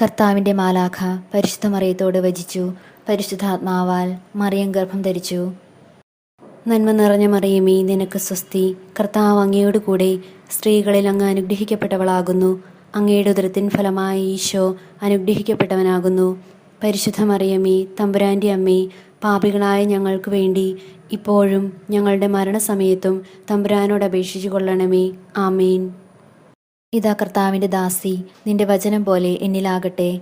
കർത്താവിന്റെ മാലാഖ പരിശുദ്ധ മറിയത്തോട് വചിച്ചു. പരിശുദ്ധാത്മാവാൽ മറിയം ഗർഭം ധരിച്ചു. നന്മ നിറഞ്ഞ മറിയമേ നിനക്ക് സ്വസ്തി. കർത്താവ് അങ്ങയോട് കൂടെ സ്ത്രീകളിൽ അങ്ങ് അനുഗ്രഹിക്കപ്പെട്ടവളാകുന്നു. അങ്ങയുടെ ഉദരത്തിൻ ഫലമായി ഈശോ അനുഗ്രഹിക്കപ്പെട്ടവനാകുന്നു. പരിശുദ്ധ മറിയമേ തമ്പുരാന്റെ അമ്മേ പാപികളായ ഞങ്ങൾക്ക് വേണ്ടി ഇപ്പോഴും ഞങ്ങളുടെ മരണസമയത്തും തമ്പുരാനോട് അപേക്ഷിച്ചു കൊള്ളണമേ ആമേൻ. ഇതാ കർത്താവിന്റെ ദാസി നിന്റെ വചനം പോലെ എന്നിലാകട്ടെ.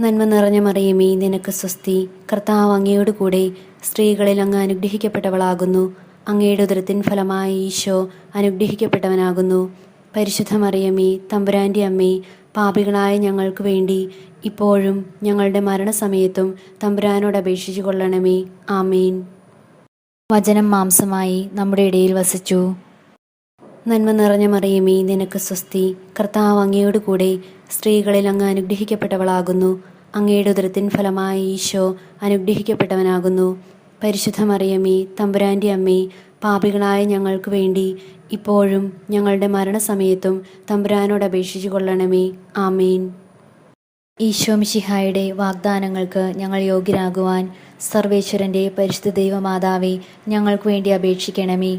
നന്മ നിറഞ്ഞ മറിയമേ നിനക്ക് സ്വസ്തി. കർത്താവ് അങ്ങയോട് കൂടെ സ്ത്രീകളിൽ അങ്ങ് അനുഗ്രഹിക്കപ്പെട്ടവളാകുന്നു. അങ്ങയുടെ ഉദരത്തിൻ ഫലമായ ഈശോ അനുഗ്രഹിക്കപ്പെട്ടവനാകുന്നു. പരിശുദ്ധ മറിയമേ തമ്പുരാന്റെ അമ്മേ പാപികളായ ഞങ്ങൾക്ക് വേണ്ടി ഇപ്പോഴും ഞങ്ങളുടെ മരണസമയത്തും തമ്പുരാനോട് അപേക്ഷിച്ചു കൊള്ളണമേ ആമേൻ. വചനം മാംസമായി നമ്മുടെ ഇടയിൽ വസിച്ചു. നന്മ നിറഞ്ഞ മറിയമേ നിനക്ക് സ്വസ്തി. കർത്താവ് അങ്ങയോട് കൂടെ സ്ത്രീകളിൽ അങ്ങ് അനുഗ്രഹിക്കപ്പെട്ടവളാകുന്നു. അങ്ങയുടെ ഉദരത്തിൻ ഫലമായി ഈശോ അനുഗ്രഹിക്കപ്പെട്ടവനാകുന്നു. പരിശുദ്ധ മറിയമേ തമ്പുരാന്റെ അമ്മേ പാപികളായ ഞങ്ങൾക്ക് വേണ്ടി ഇപ്പോഴും ഞങ്ങളുടെ മരണസമയത്തും തമ്പുരാനോട് അപേക്ഷിച്ചു കൊള്ളണമേ. ആമേൻ. ഈശോ മിശിഹായുടെ വാഗ്ദാനങ്ങൾക്ക് ഞങ്ങൾ യോഗ്യരാകുവാൻ സർവേശ്വരന്റെ പരിശുദ്ധ ദൈവമാതാവേ ഞങ്ങൾക്ക് വേണ്ടി അപേക്ഷിക്കണമേ.